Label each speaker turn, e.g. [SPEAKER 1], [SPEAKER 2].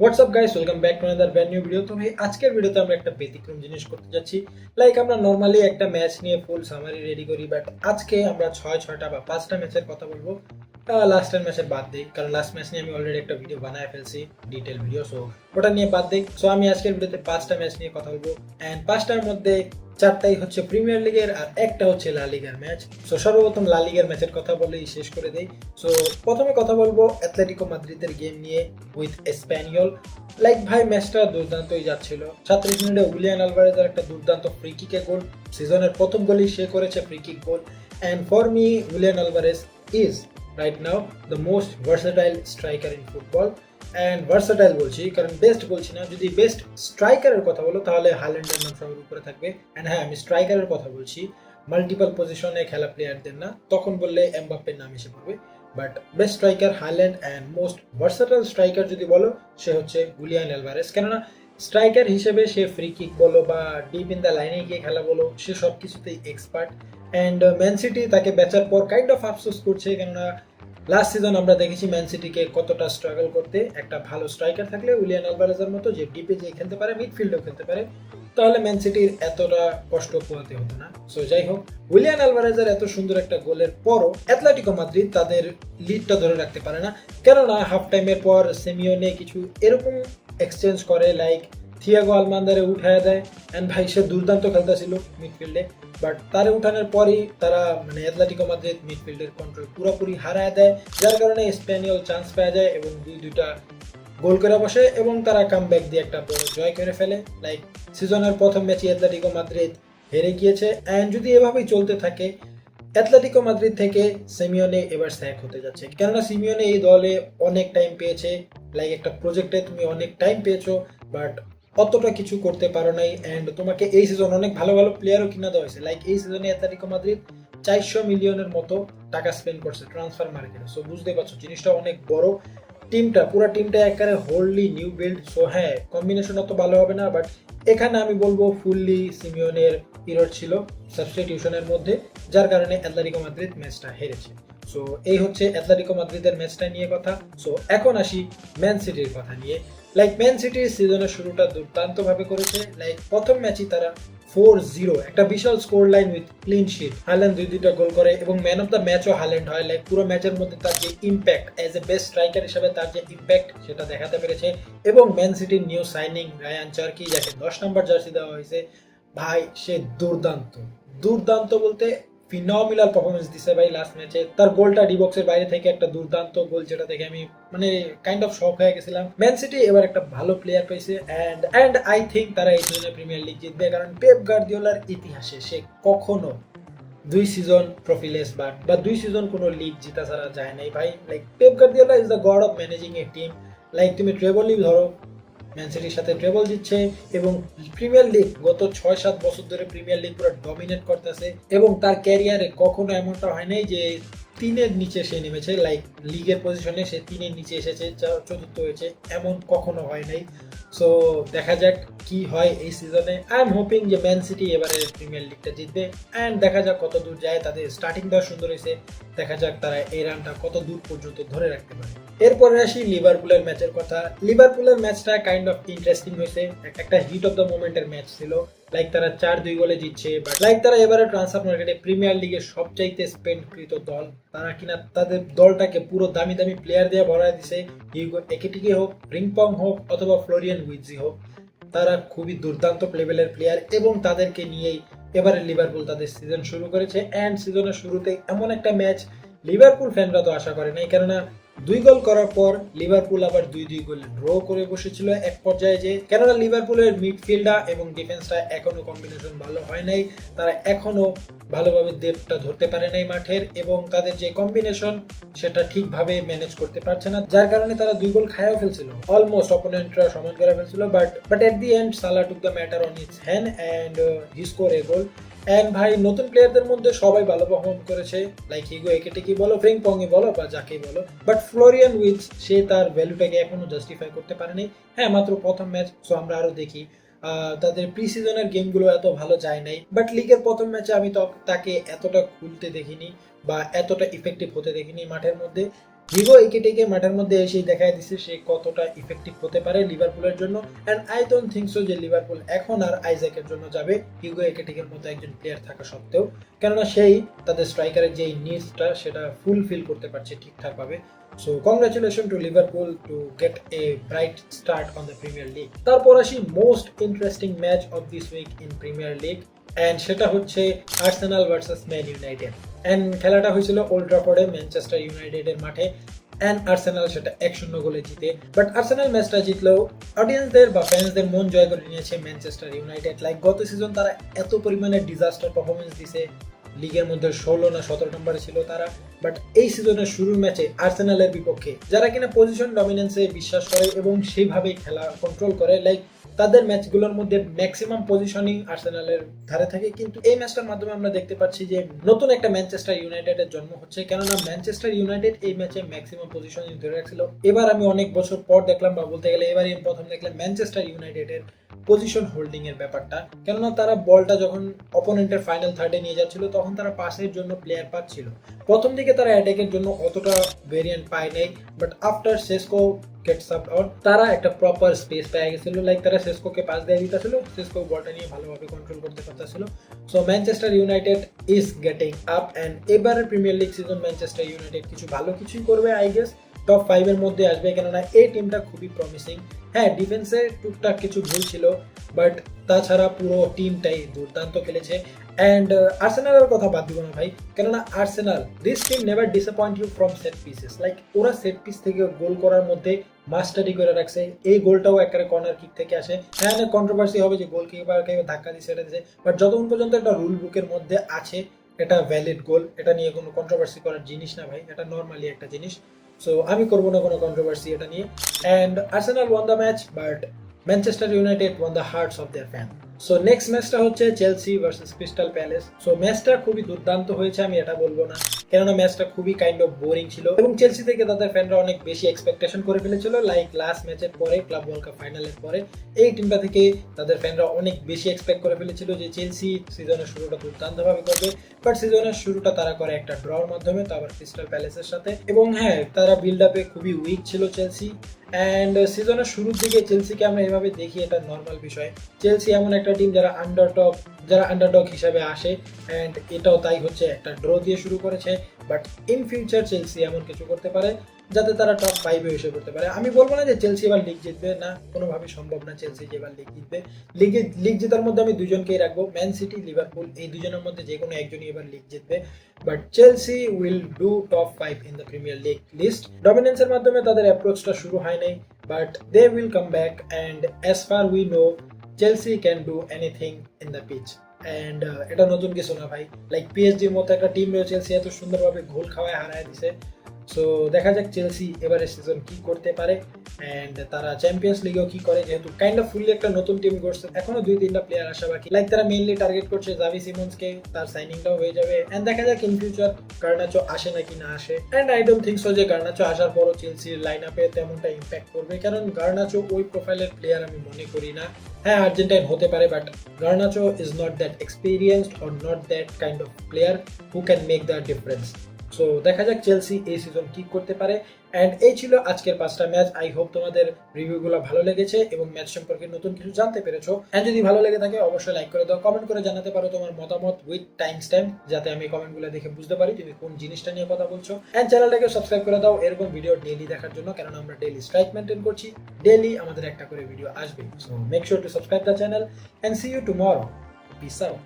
[SPEAKER 1] WhatsApp guys welcome back to another brand new video তো ভাই, আজকের ভিডিওতে আমরা একটা ব্যতিক্রম জিনিস করতে যাচ্ছি। লাইক আমরা নর্মালি একটা ম্যাচ নিয়ে ফুল সামারি রেডি করি বাট আজকে আমরা ছয়, ছয়টা বা পাঁচটা ম্যাচের কথা বলব। লাস্টের ম্যাচের বাদ দিই, কারণ লাস্ট ম্যাচ নিয়ে আমি অলরেডি একটা ভিডিও বানায় ফেলছি ডিটেল ভিডিও সো ওটা নিয়ে বাদ দিই। সো আমি আজকের ভিডিওতে পাঁচটা ম্যাচ নিয়ে কথা বলব। অ্যান্ড পাঁচটার মধ্যে চারটাই হচ্ছে প্রিমিয়ার লিগের আর একটা হচ্ছে লা লিগার ম্যাচ সো সর্বপ্রথম লা লিগার ম্যাচের কথা বলেই শেষ করে দেই। সো প্রথমে কথা বলব অ্যাথলেটিকো মাদ্রিদের গেম নিয়ে উইথ স্প্যানিয়ল লাইক ভাই ম্যাচটা দুর্দান্তই যাচ্ছিল। সাতত্রিশ মিনিটে উলিয়ান আলভারেজের একটা দুর্দান্ত ফ্রি কিকে গোল সিজনের প্রথম গোলই সে করেছে free kick goal and for me Julian Alvarez is right now the most versatile striker in football and versatile বলছি, কারণ বেস্ট বলছি না। যদি বেস্ট স্ট্রাইকারের কথা বলো, তাহলে হাইল্যান্ডের নাম সবার উপরে থাকবে। অ্যান্ড হ্যাঁ আমি স্ট্রাইকারের কথা বলছি। মাল্টিপল পজিশনে খেলা প্লেয়ারদের না। তখন বললে এমবাপ্পের নাম এসে পড়বে। But best striker Haaland and most versatile striker যদি বলো, সে হচ্ছে গুলিয়ান অ্যালভারেস কেননা স্ট্রাইকার হিসেবে সে ফ্রি কিক বলো বা ডিপ ইন দ্য লাইনে গিয়ে খেলা বলো, সে সব কিছুতেই এক্সপার্ট অ্যান্ড ম্যান সিটি তাকে বেচার পর কাইন্ড অফ আফসোস করছে, কেননা লাস্ট সিজন আমরা দেখেছি ম্যান সিটিকে কতটা স্ট্রাগল করতে, একটা ভালো স্ট্রাইকার থাকলে উলিয়ান আলভারেজের মতো যে ডিপে যে খেলতে পারে মিডফিল্ডেও খেলতে পারে, তাহলে ম্যান সিটির এতটা কষ্ট পোহাতে হতো না। সো যাই হোক উলিয়ান আলভারেজের এত সুন্দর একটা গোলের পরও অ্যাথলেটিকো মাদ্রিদ তাদের লিডটা ধরে রাখতে পারে না। কেননা হাফ টাইমের পর সেমিওনে কিছু এরকম এক্সচেঞ্জ করে লাইক থিয়াগো আলমান্দারে উঠায় দেয়। অ্যান্ড ভাই, সে দুর্দান্ত খেলতেছিল মিডফিল্ডে বাট তারে উঠানোর পরই তারা মানে অ্যাথলেটিকো মাদ্রিদ মিডফিল্ডের কন্ট্রোল পুরোপুরি হারায় দেয়। যার কারণে স্প্যানিয়ল চান্স পাওয়া যায় এবং দুই দুইটা গোল করে বসে এবং তারা কাম ব্যাক দিয়ে একটা বড় জয় করে ফেলে। লাইক সিজনের প্রথম ম্যাচে অ্যাথলেটিকো মাদ্রিদ হেরে গিয়েছে। অ্যান্ড যদি এভাবেই চলতে থাকে অ্যাথলেটিকো মাদ্রিদ থেকে সিমিওনে এবার স্যাক হতে যাচ্ছে। কেননা সিমিওনে এই দলে অনেক টাইম পেয়েছে। লাইক একটা প্রজেক্টে তুমি অনেক টাইম পেয়েছ। বাট অতটা কিছু করতে পারো নাই অ্যান্ড তোমাকে এই সিজন অনেক ভালো ভালো প্লেয়ারও কিনা দেওয়া হয়েছে। লাইক এই সিজনে অ্যাথলেটিকো মাদ্রিদ চারশো মিলিয়নের মতো টাকা স্পেন্ড করছে ট্রান্সফার মার্কেটে সো বুঝতে পারছ, জিনিসটা অনেক বড়। টিমটা পুরো টিমটা একেবারে হোল্ডলি নিউ বিল্ড সো হ্যাঁ কম্বিনেশন অত ভালো হবে না বাট এখানে আমি বলব ফুললি সিমিওনের পিরিয়ড ছিল সাবস্টিটিউশনের মধ্যে, যার কারণে অ্যাথলেটিকো মাদ্রিদ ম্যাচটা হেরেছে। সো এই হচ্ছে অ্যাথলেটিকো মাদ্রিদের ম্যাচটা নিয়ে কথা। সো এখন আসি ম্যান সিটির কথা নিয়ে। লাইক ম্যান সিটি সিজনের শুরুটা দুর্দান্ত ভাবে করেছে। লাইক প্রথম ম্যাচই তারা ফোর জিরো একটা বিশাল score line with clean sheet Haaland দুই দুইটা গোল করে এবং ম্যান অফ দ্য ম্যাচও হাইল্যান্ড হয়। লাইক পুরো ম্যাচের মধ্যে তার যে impact as a best striker হিসেবে তার যে ইম্প্যাক্ট সেটা দেখাতে পেরেছে। এবং ম্যান সিটির নিউ সাইনিং রায়ান চার্কি যাকে দশ নম্বর জার্সি দেওয়া হয়েছে। ভাই, সে দুর্দান্ত। দুর্দান্ত বলতে ফিনমিনাল পারফরমেন্স দিছে ভাই লাস্ট ম্যাচে তার গোলটা ডিবক্সের বাইরে থেকে একটা দুর্দান্ত গোল যেটা দেখে আমি মানে কাইন্ড অফ শক হয়ে গেছিলাম। ম্যান সিটি এবার একটা ভালো প্লেয়ার পেয়েছে অ্যান্ড অ্যান্ড আই থিঙ্ক তারা এই সিজনে প্রিমিয়ার লিগ জিতবে কারণ পেপ গার্দিওলার ইতিহাসে সে কখনো দুই সিজন ট্রফিলেস বাট বা দুই সিজন কোনো লিগ জিতা ছাড়া যায় নাই ভাই। Like Pep Guardiola is the god of managing a team like তুমি ট্রেবলই ধরো ম্যান সিটির সাথে ট্রেবল দিচ্ছে এবং প্রিমিয়ার লিগ গত ছয় সাত বছর ধরে প্রিমিয়ার লিগ পুরো ডমিনেট করতেছে এবং তার ক্যারিয়ারে কখনো এমনটা হয় নাই যে তিনের নিচে সে নেমেছে লাইক লিগের পজিশনে সে তিনের নিচে এসেছে চতুর্থ হয়েছে, এমন কখনো হয় নাই। সো দেখা যাক কি হয় এই সিজনে আই এম হোপিং যে ম্যান সিটি এবারে প্রিমিয়ার লিগটা জিতবে। অ্যান্ড দেখা যাক কত দূর যায়, তাদের স্টার্টিং দেওয়া সুন্দর হয়েছে। দেখা যাক তারা এই রানটা কত দূর পর্যন্ত ধরে রাখতে পারে। এরপরে আসি লিভারপুলের ম্যাচের কথা। লিভারপুলের ম্যাচটা কাইন্ড অফ ইন্টারেস্টিং হয়েছে। একটা হিট অফ দ্য মোমেন্টের ম্যাচ ছিল। লাইক তারা চার দুই গোলে জিতছে বাট লাইক তারা এবারে ট্রান্সফার মার্কেটে প্রিমিয়ার লিগের সবচাইতে স্পেন্ডকৃত দল। তারা কিনা তাদের দলটাকে পুরো দামি দামি প্লেয়ার দিয়ে ভরায় দিছে হিউগো একেটিকে হোক রিংপং হোক, অথবা ফ্লোরিয়ান উইজি হোক। তারা খুবই দুর্দান্ত লেভেলের প্লেয়ার এবং তাদেরকে নিয়েই এবারে লিভারপুল তাদের সিজন শুরু করেছে। অ্যান্ড সিজনের শুরুতে এমন একটা ম্যাচ লিভারপুল ফ্যানরা তো আশা করে নাই, কেননা দুই গোল করার পর লিভারপুল আবার দুই দুই গোলে ড্র করে বসেছিল এক পর্যায়ে যে কেননা লিভারপুলের মিডফিল্ডার এবং ডিফেন্সটা এখনও কম্বিনেশন ভালো হয় নাই, তারা এখনও ভালোভাবে দেবটা ধরতে পারে নাই মাঠের এবং তাদের যে কম্বিনেশন সেটা ঠিকভাবে ম্যানেজ করতে পারছে না, যার কারণে তারা দুই গোল খায়াও ফেলছিল। অলমোস্ট অপোনেন্টরা সমান করে ফেলছিল but but at the end Salah took the matter on its hand and he a goal and ভাই, নতুন প্লেয়ারদের মধ্যে সবাই ভালো পারফর্ম করেছে। লাইক হিগো একেটে কি বলো ফ্রিং পংই বলো, বা যাকেই বলো। বাট ফ্লোরিয়ান উইথ সে তার ভ্যালুটাকে এখনও জাস্টিফাই করতে পারেনি। হ্যাঁ মাত্র প্রথম ম্যাচ সো আমরা আরও দেখি। তাদের প্রি সিজনের গেমগুলো এত ভালো যায় নাই। বাট লিগের প্রথম ম্যাচে আমি তাকে এতটা খুলতে দেখিনি, বা এতটা ইফেক্টিভ হতে দেখিনি মাঠের মধ্যে। হিগো একেটেকে মাঠের মধ্যে এসেই দেখা দিচ্ছে সে কতটা ইফেক্টিভ হতে পারে লিভারপুলের জন্য। And I don't think so যে লিভারপুল এখন আর আইজ্যাকের জন্য যাবে। হিগো একেটেকের মতো একজন প্লেয়ার থাকা সত্ত্বেও। কেননা সেই তাদের স্ট্রাইকারের যে নিডসটা সেটা ফুলফিল করতে পারছে ঠিকঠাকভাবে। So congratulation to Liverpool to get a bright start on the premier league তারপর আসি most interesting match of this week in premier league and সেটা হচ্ছে Arsenal versus Man United and খেলাটা হয়েছিল ওল্ড ট্রাফোর্ডে ম্যানচেস্টার ইউনাইটেডের মাঠে। অ্যান্ড আর্সেনাল সেটা এক শূন্য গোলে জিতে। বাট আর্সেনাল ম্যাচটা জিতলেও অডিয়েন্সদের বা ফ্যান্সদের মন জয় করে নিয়েছে ম্যানচেস্টার ইউনাইটেড লাইক গত সিজন তারা এত পরিমাণে ডিজাস্টার পারফরমেন্স দিছে। লিগের মধ্যে ষোলো না সতেরো নম্বরে ছিল তারা। বাট এই সিজনের শুরুর ম্যাচে আর্সেনালের বিপক্ষে। যারা কিনা পজিশন ডমিনেন্সে বিশ্বাস করে এবং সেইভাবেই খেলা কন্ট্রোল করে। লাইক তাদের ম্যাচগুলোর মধ্যে ম্যাক্সিমাম পজিশনিং আর্সেনালের ধারে থাকে। কিন্তু এই ম্যাচটার মাধ্যমে আমরা দেখতে পাচ্ছি যে নতুন একটা ম্যানচেস্টার ইউনাইটেডের জন্ম হচ্ছে। কেননা ম্যানচেস্টার ইউনাইটেড এই ম্যাচে ম্যাক্সিমাম পজিশনিং ধরে রাখছিল। এবার আমি অনেক বছর পর দেখলাম বা বলতে গেলে এবারই আমি প্রথম দেখলাম ম্যানচেস্টার ইউনাইটেডের পজিশন হোল্ডিং এর ব্যাপারটা। কেননা তারা বলটা যখন অপোনেন্টের ফাইনাল থার্ডে নিয়ে যাচ্ছিল, তখন তারা পাসের জন্য প্লেয়ার পাচ্ছিল। প্রথম দিকে তারা অ্যাটাকের জন্য অতটা ভেরিয়েন্ট পায় নাই but after Sesko gets up out তারা একটা প্রপার স্পেস পেয়ে গেছিল লাইক তারা সেসকোকে পাস দিয়ে দিতেছিল সেসকো বলটা নিয়ে ভালোভাবে কন্ট্রোল করতে পারতেছিল। So Manchester United is getting up and এবারের premier league season Manchester United কিছু ভালো কিছুই করবে আই গেস টপ ফাইভের মধ্যে আসবে, কেননা এই টিমটা খুবই প্রমিসিং হ্যাঁ ডিফেন্সে টুকটাক কিছু ভুল ছিল বাট তাছাড়া পুরো টিমটাই দুর্দান্ত খেলেছে। অ্যান্ড আর্সেনালের কথা বাদ দিব না ভাই, কেননা Arsenal this team never disappoint you from set pieces like ওরা সেট পিস থেকে গোল করার মধ্যে মাস্টারি করে রাখছে। এই গোলটাও একেবারে কর্নার কিক থেকে আসে। হ্যাঁ অনেক কন্ট্রোভার্সি হবে যে গোল কিপার কেউ ধাক্কা দিয়ে সেটা দিয়েছে বাট যতক্ষণ পর্যন্ত একটা রুল বুকের মধ্যে আছে, এটা ভ্যালিড গোল এটা নিয়ে কোনো কন্ট্রোভার্সি করার জিনিস না ভাই, এটা নর্মালি একটা জিনিস। সো আমি করব না কোনো কন্ট্রোভার্সি এটা নিয়ে। And Arsenal won the match but Manchester United won the hearts of their fan so next ম্যাচটা হচ্ছে Chelsea versus Crystal Palace so ম্যাচটা খুবই দুর্দান্ত হয়েছে, আমি এটা বলব না। কেননা ম্যাচটা খুবই কাইন্ড অফ বোরিং ছিল। এবং চেলসি থেকে তাদের ফ্যানরা অনেক বেশি এক্সপেকটেশন করে ফেলেছিল লাইক লাস্ট ম্যাচের পরে ক্লাব ওয়ার্ল্ড কাপ ফাইনালের পরে। এই টিমটা থেকে তাদের ফ্যানরা অনেক বেশি এক্সপেক্ট করে ফেলেছিল যে চেলসি সিজনের শুরুটা দুর্দান্তভাবে করবে। বাট সিজনের শুরুটা তারা করে একটা ড্রর মাধ্যমে, তো আবার ক্রিস্টাল প্যালেসের সাথে। এবং হ্যাঁ তারা বিল্ড আপে খুবই উইক ছিল চেলসি অ্যান্ড সিজনের শুরুর দিকে চেলসিকে আমরা এভাবে দেখি, এটা নর্মাল বিষয়। চেলসি এমন একটা টিম যারা আন্ডারটপ যারা আন্ডারডগ হিসাবে আসে। অ্যান্ড এটাও তাই হচ্ছে, একটা ড্র দিয়ে শুরু করেছে। বাট ইন ফিউচার চেলসি এমন কিছু করতে পারে। যাতে তারা টপ ফাইভে এসে করতে পারে। আমি বলব না যে চেলসি এবার লিগ জিতবে, না কোনোভাবে সম্ভব না চেলসি যে এবার লিগ জিতবে। লিগে লিগ জেতার মধ্যে আমি দুজনকেই রাখব ম্যান সিটি লিভারপুল এই দুজনের মধ্যে যে কোনো একজনই এবার লিগ জিতবে। But Chelsea will do top five in the premier league list ডমিনেন্সের মাধ্যমে তাদের অ্যাপ্রোচটা শুরু হয় নাই but they will come back and as far we know Chelsea can do anything in the pitch and এটা নতুন কিছু না ভাই। লাইক পিএসজির মতো একটা টিম রয়েছে চেলসি এত সুন্দরভাবে গোল খাওয়ায় হারায় দিছে। সো দেখা যাক চেলসি এবারে সিজন কি করতে পারে অ্যান্ড তারা চ্যাম্পিয়ন্স লিগেও কি করে, যেহেতু কাইন্ড অফ ফুললি একটা নতুন টিম করছে এখনও দুই তিনটা প্লেয়ার আসা বাকি। লাইক তারা মেইনলি টার্গেট করছে জাভি সিমন্সকে তার সাইনিংটাও হয়ে যাবে। অ্যান্ড দেখা যাক ইন ফিউচার গার্নাচো আসে নাকি না আসে। And I don't think so যে গার্নাচো আসার পরও চেলসির লাইন আপে তেমনটা ইম্প্যাক্ট করবে, কারণ গার্নাচো ওই প্রোফাইলের প্লেয়ার আমি মনে করি না। হ্যাঁ আর্জেন্টাইন হতে পারে but Garnacho is not that experienced or not that kind of player who can make the difference so দেখা যাক চেলসি এই সিজন কি করতে পারে। অ্যান্ড এই ছিল আজকের পাঁচটা ম্যাচ আই হোপ তোমাদের রিভিউগুলো ভালো লেগেছে এবং ম্যাচ সম্পর্কে নতুন কিছু জানতে পেরেছ। অ্যান্ড যদি ভালো লেগে থাকে, অবশ্যই লাইক করে দাও। কমেন্ট করে জানাতে পারো তোমার মতামত উইথ টাইম স্ট্যাম্প যাতে আমি কমেন্টগুলো দেখে বুঝতে পারি তুমি কোন জিনিসটা নিয়ে কথা বলছো। অ্যান্ড চ্যানেলটাকে সাবস্ক্রাইব করে দাও। এরকম ভিডিও ডেলি দেখার জন্য কারণ আমরা ডেলি স্ট্রাইক মেনটেন করছি। ডেলি আমাদের একটা করে ভিডিও আসবে। So make sure to subscribe the channel and see you tomorrow peace out